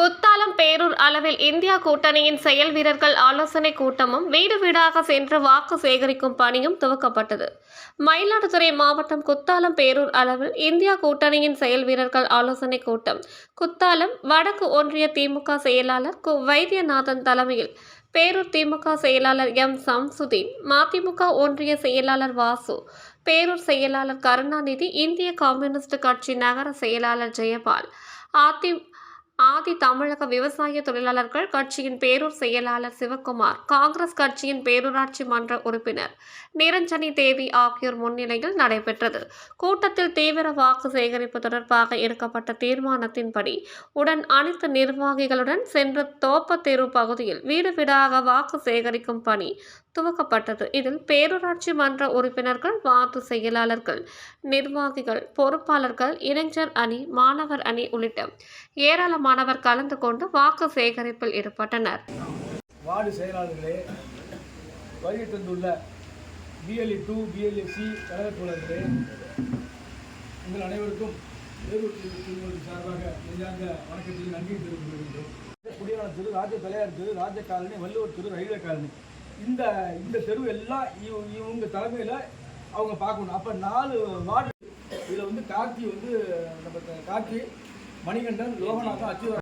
குத்தாலம் பேரூர் அளவில் இந்தியா கூட்டணியின் செயல் வீரர்கள் ஆலோசனை கூட்டமும் வீடு வீடாக சென்று வாக்கு சேகரிக்கும் பணியும் துவக்கப்பட்டது. மயிலாடுதுறை மாவட்டம் குத்தாலம் பேரூர் அளவில் இந்தியா கூட்டணியின் செயல் வீரர்கள் ஆலோசனை கூட்டம். குத்தாலம் வடக்கு ஒன்றிய திமுக செயலாளர் கு. வைத்தியநாதன் தலைமையில் பேரூர் திமுக செயலாளர் எம். சம்சுதீன் மதிமுக ஒன்றிய செயலாளர் வாசு பேரூர் செயலாளர் கருணாநிதி இந்திய கம்யூனிஸ்ட் கட்சி நகர செயலாளர் ஜெயபால் அதி ஆதி தமிழக விவசாய தொழிலாளர்கள் கட்சியின் பேரூர் செயலாளர் சிவக்குமார் காங்கிரஸ் கட்சியின் பேரூராட்சி மன்ற உறுப்பினர் நிரஞ்சனி தேவி ஆகியோர் முன்னிலையில் நடைபெற்றது. கூட்டத்தில் தீவிர வாக்கு சேகரிப்பு தொடர்பாக எடுக்கப்பட்ட தீர்மானத்தின்படி உடன் அனைத்து நிர்வாகிகளுடன் சென்று தோப்பத்தெரு பகுதியில் வீடு வீடாக வாக்கு சேகரிக்கும் பணி துவக்கப்பட்டது. இதில் பேரூராட்சி மன்ற உறுப்பினர்கள் வார்டு செயலாளர்கள் நிர்வாகிகள் பொறுப்பாளர்கள் இளைஞர் அணி மாணவர் அணி உள்ளிட்ட ஏராளமானவர் கலந்து கொண்டு வாக்கு சேகரிப்பில் ஈடுபட்டனர். வார்டு செயலாளர்களே வருகை தந்துள்ள பிஎல்இ டூ பிஎல்இ சி கழக தோழர்களே உங்கள் அனைவருக்கும் சார்பாக நெஞ்சார்ந்த வணக்கத்தில் நன்றி தெரிவித்துக் கொள்கின்றோம். குடியான தெரு ராஜ தலையார் தெரு ராஜ காலனி வள்ளுவர் தெரு ரயில்வே காலனி இந்த இந்த தெரு எல்லாம் இவ- இவங்க தலைமையில் அவங்க பார்க்கணும். அப்போ நாலு வார்டு இதில் வந்து கார்த்தி வந்து நம்ம த- கார்த்தி மணிகண்டன் லோகநாதன் அச்சுவரன்